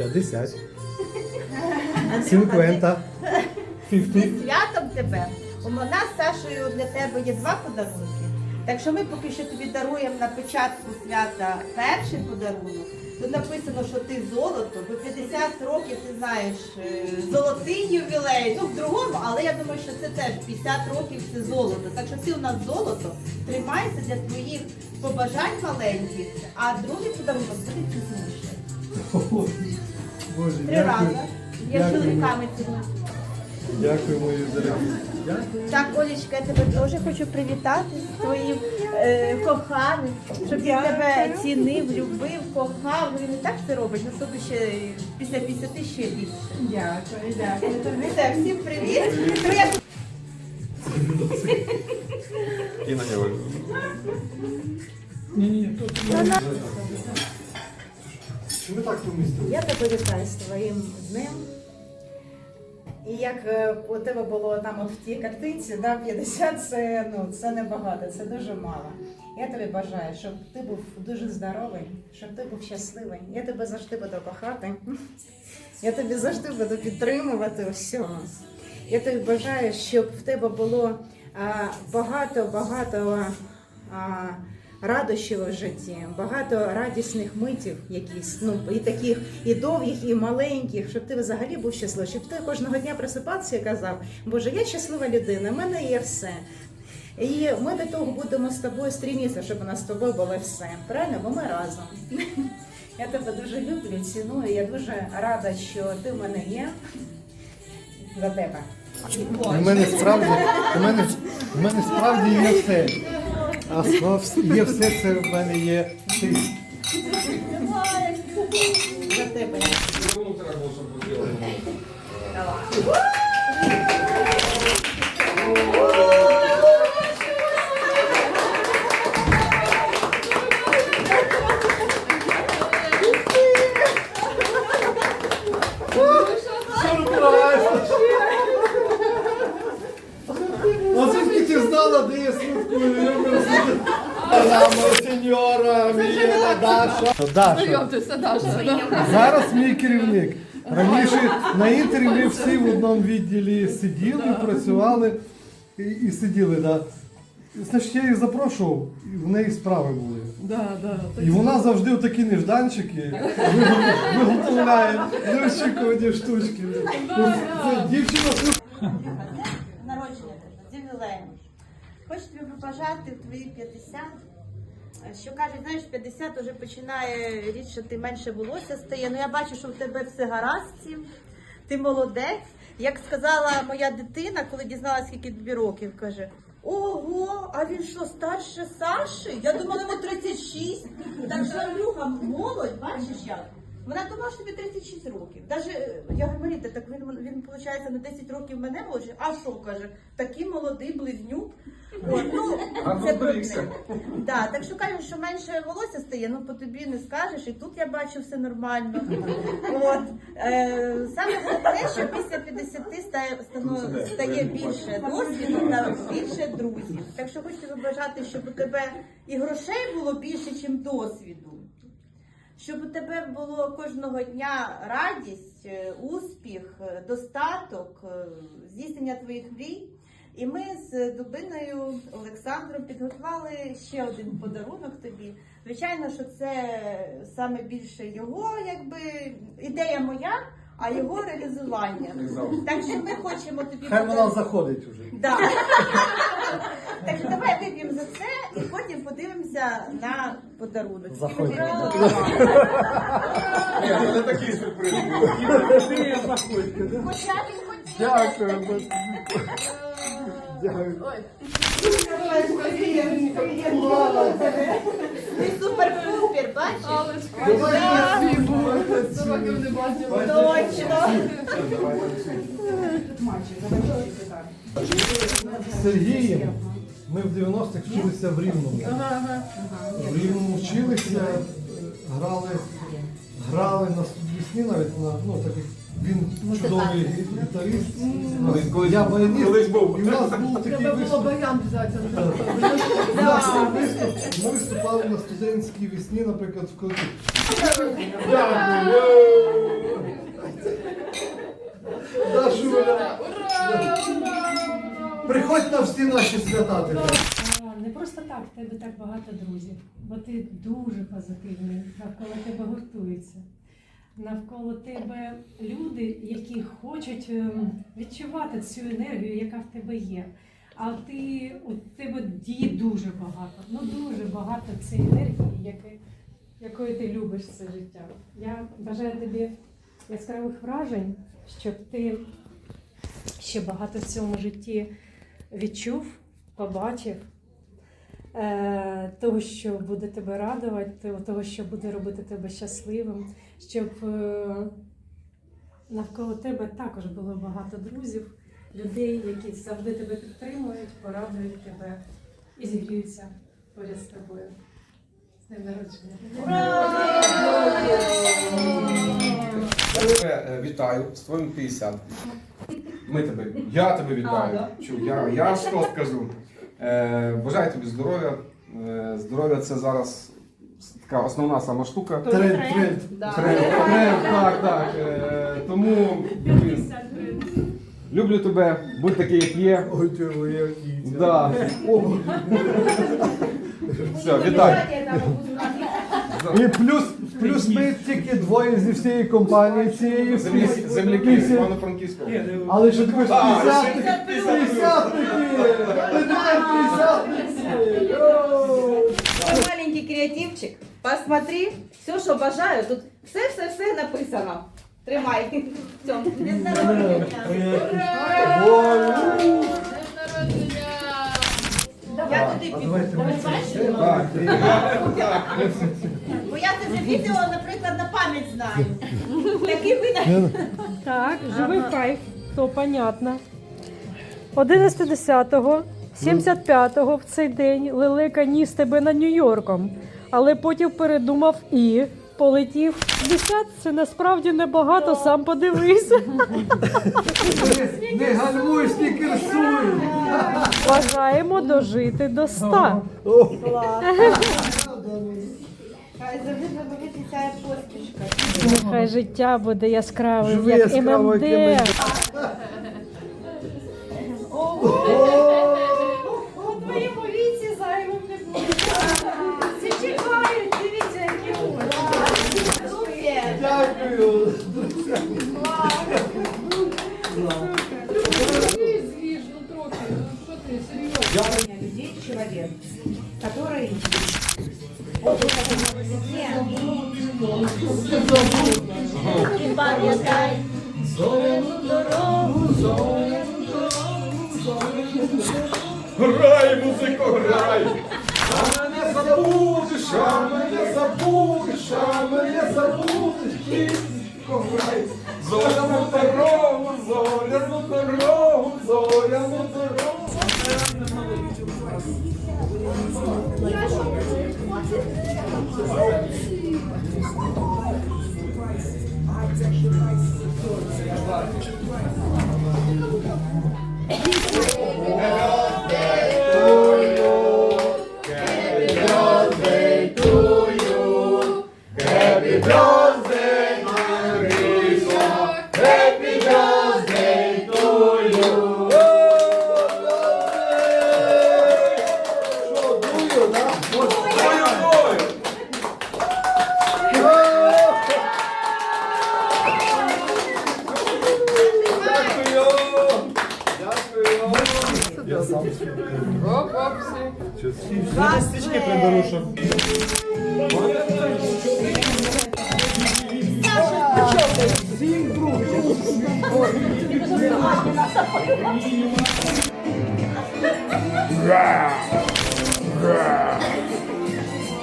50. 50. Зі святом тебе. У нас з Сашою для тебе є два подарунки. Так що ми поки що тобі даруємо на початку свята перший подарунок. Тут написано, що ти золото, бо 50 років ти знаєш е, золотий ювілей. Ну в другому, але я думаю, що це теж 50 років це золото. Так що ти у нас золото, тримайся для твоїх побажань маленьких, а другий подарунок буде пізніше. Боже, Три рази. Я з чоловіками цілую. Дякую, мої дорогі. Так, Олечка, я тебе теж хочу привітати з твоїм е, коханим, щоб він тебе цінив, любив, кохав. Ну він і так це робить, ну щоб ще після 50 ще більше. Дякую, дякую. Все, всім привіт. Ну, я І на нього. Чи так помістили? Я тебе вітаю з твоїм днем. І як е, у тебе було там в тій картинці, да, 50 це, ну, це небагато, це дуже мало. Я тобі бажаю, щоб ти був дуже здоровий, щоб ти був щасливий. Я тебе завжди буду кохати. Я тобі завжди буду підтримувати у всьому. Я тобі бажаю, щоб в тебе було багато-багато радощів у житті, багато радісних митів якісь, ну і таких і довгих, і маленьких, щоб ти взагалі був щасливий, щоб ти кожного дня просипався і казав, Боже, я щаслива людина, в мене є все. І ми до того будемо з тобою стрімітися, щоб у нас з тобою було все. Правильно? Бо ми разом. Я тебе дуже люблю, ціную. Я дуже рада, що ти в мене є за тебе. У мене справді, у мене, у мене справді є все. А с- є все, це в мене є. За тебе. Ну, Даша. Даша. Знайомтеся, Даша. Зараз мій керівник. Раніше на інтері ми всі в одному відділі сиділи, працювали і, і сиділи. Да. Значить, я їх запрошував, і в неї справи були. Да, да. І вона завжди такі нежданчики виготовляє, виготовляє неочікувані штучки. Це дівчина народження тебе, з ювілеєм. Хочу тобі побажати в твої 50. Що кажуть, знаєш, 50 вже починає річ, що ти менше волосся стає. Ну я бачу, що в тебе все гаразд цим. Ти молодець. Як сказала моя дитина, коли дізналася, скільки тобі років, каже: Ого, а він що, старше Саші? Я думала, йому 36. Так що Андрюха, молодь, бачиш як? Вона думала, що тобі 36 років. Даже е, я говорю, Маріта, так він, він виходить, на 10 років мене молодший. А що каже? Такий молодий близнюк. От, ну, це про Да, так що кажуть, що менше волосся стає, ну по тобі не скажеш, і тут я бачу все нормально. От. Е, саме головне, що після 50 стає, стану- стає більше досвіду та більше друзів. Так що хочу побажати, щоб у тебе і грошей було більше, ніж досвіду. Щоб у тебе було кожного дня радість, е, успіх, е, достаток, е, здійснення твоїх мрій. І ми з Дубиною Олександром підготували ще один подарунок тобі. Звичайно, що це саме більше його, якби ідея моя, а його реалізування. Так що ми хочемо тобі Хай вона заходить уже. Да. Так що давай вип'ємо за це і потім подивимося на подарунок. Заходь. Ні, ну не такий сюрприз. Хоча він хотів. Дякую. Дякую. Ти супер-пупер, бачиш? Точно. З Сергієм ми в 90-х вчилися в Рівному. В Рівному вчилися, грали грали на весні навіть на ну, таких. Він чудовий гітарист. Я баяніст. І в нас був такий виступ. Ми виступали на студентській весні, наприклад, в Козі. Да, Шуля колективі. Дякую. всі наші свята. Не просто так, в тебе так багато друзів, бо ти дуже позитивний, навколо тебе гуртуються. Навколо тебе люди, які хочуть ем, відчувати цю енергію, яка в тебе є. А ти у тебе діє дуже багато, ну дуже багато цієї енергії, яки, якою ти любиш це життя. Я бажаю тобі яскравих вражень, щоб ти ще багато в цьому житті відчув, побачив е, того, що буде тебе радувати, того- що буде робити тебе щасливим, щоб е, навколо тебе також було багато друзів, людей, які завжди тебе підтримують, порадують тебе і зігріються поряд з тобою. З днем народження. Е, вітаю з твоїм 50. Ми тебе, я тебе вітаю. Чу, я, я що скажу. Е, бажаю тобі здоров'я. Е, здоров'я це зараз така основна сама штука. Тренд, тренд. Тренд, тренд, так, так. Е, тому блін, люблю тебе, будь такий, як є. Ой, ти моя кіця. Да. О, Все, вітаю. І плюс, плюс ми тільки двоє зі всієї компанії цієї. Землі, земляки з Всі- Івано-Франківського. Але що такое А, 50 50 Ми тепер 50 Маленький креативчик. Посмотри, все, що бажаю, тут все-все-все написано. Тримай. Я туди піду. Так, я це вже відео, наприклад, на пам'ять знаю. Такий вид. Так, живий кайф, то понятно. 11.10, 75-го в цей день Лелека ніс тебе на Нью-Йорком, але потім передумав і полетів. 50 це насправді небагато, сам подивися. Не- гальмуй, не кирсуй. Бажаємо дожити до 100. Хай завжди ця посмішка. Нехай життя буде яскравим, Живи як яскраво, як. У Грай, музико, грай! А мене забудеш, а мене забудеш, а мене забудеш, кінко, грай! Зоряну дорогу, зоряну дорогу, зоряну дорогу. Я сам Оп-оп, всі.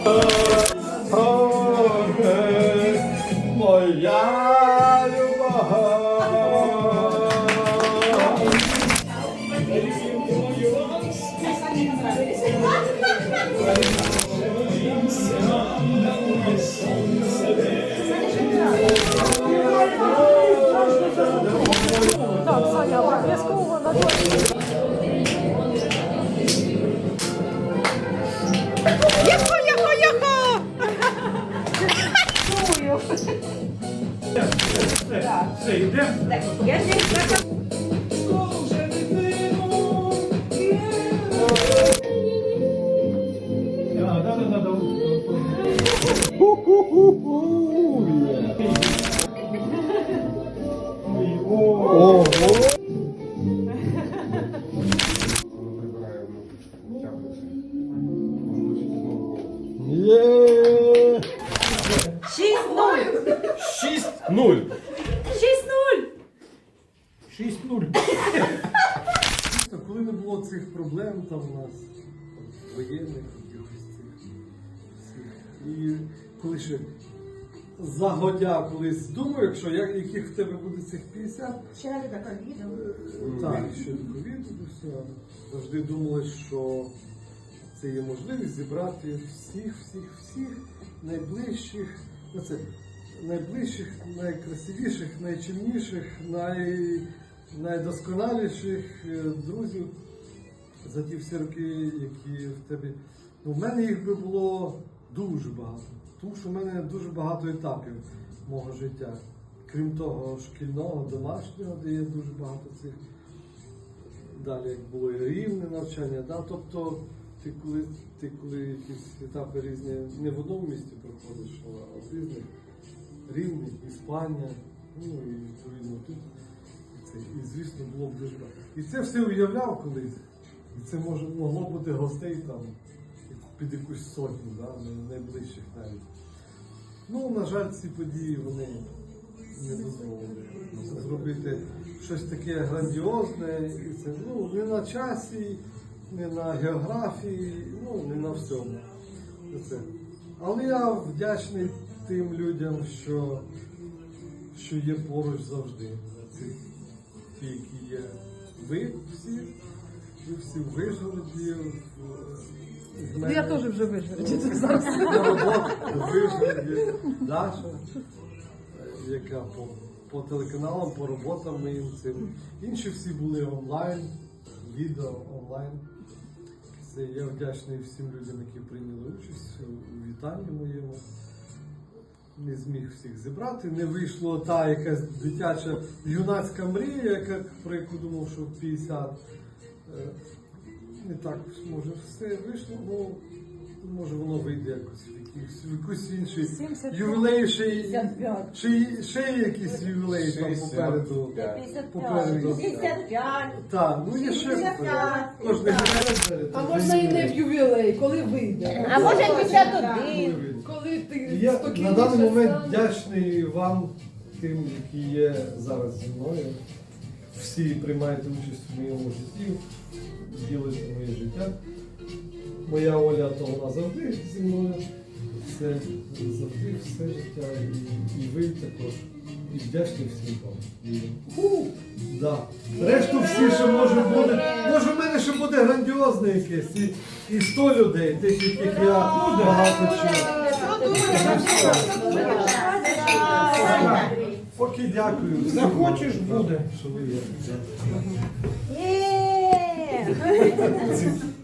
Моя обов'язково на коли ще загодя колись думаю, якщо як, яких в тебе буде цих 50, Ще навіть така відео. так, ще до ковіду, до всього. Завжди думали, що це є можливість зібрати всіх, всіх, всіх найближчих, ну це найближчих, найкрасивіших, найчимніших, най, найдосконаліших е, друзів за ті всі роки, які в тебе. Ну, в мене їх би було дуже багато. Тому що в мене дуже багато етапів мого життя. Крім того, шкільного, домашнього, де є дуже багато цих. Далі, як було і рівне навчання, да? тобто ти коли, ти коли якісь етапи різні не в одному місті проходиш, а в різних рівних, Іспанія, ну і відповідно тут. Це, і звісно було б дуже багато. І це все уявляв колись. І це може, могло бути гостей там під якусь сотню, да? найближчих навіть. Ну, на жаль, ці події вони не дозволили зробити щось таке грандіозне, і це ну, не на часі, не на географії, ну не на всьому. Це. Але я вдячний тим людям, що, що є поруч завжди. Ці, ті, які є ви всі, ви всі в Вишгороді. в- в Ну я теж вже це зараз. Даша, яка по, по телеканалам, по роботам моїм цим. Інші всі були онлайн, відео онлайн. Це я вдячний всім людям, які прийняли участь у вітанні моєму. Не зміг всіх зібрати. Не вийшло та якась дитяча юнацька мрія, яка, про яку думав, що 50. Не так може все вийшло, ну може воно вийде якось в якийсь, в якийсь інший ювілей, ще, й- ще, й- ще є якийсь ювілей там попереду. 65. Попереду. 55. Так, ну є ще попереду. Кожний ювілей. А можна і не в ювілей, коли вийде. А може 51. Коли ти Я на спокійніше даний момент станеш. вдячний вам, тим, які є зараз зі мною. Всі приймаєте участь в моєму житті, ділите моє життя. Моя Оля, то вона завжди зі мною. Це завжди все життя. І, і ви також. І вдячний всім вам. Да. Решту всі ще може буде. Може в мене ще буде грандіозне якесь. І, і 100 людей, тих, яких я багато чув. Поки дякую. Захочеш буде. Що ви є. Є!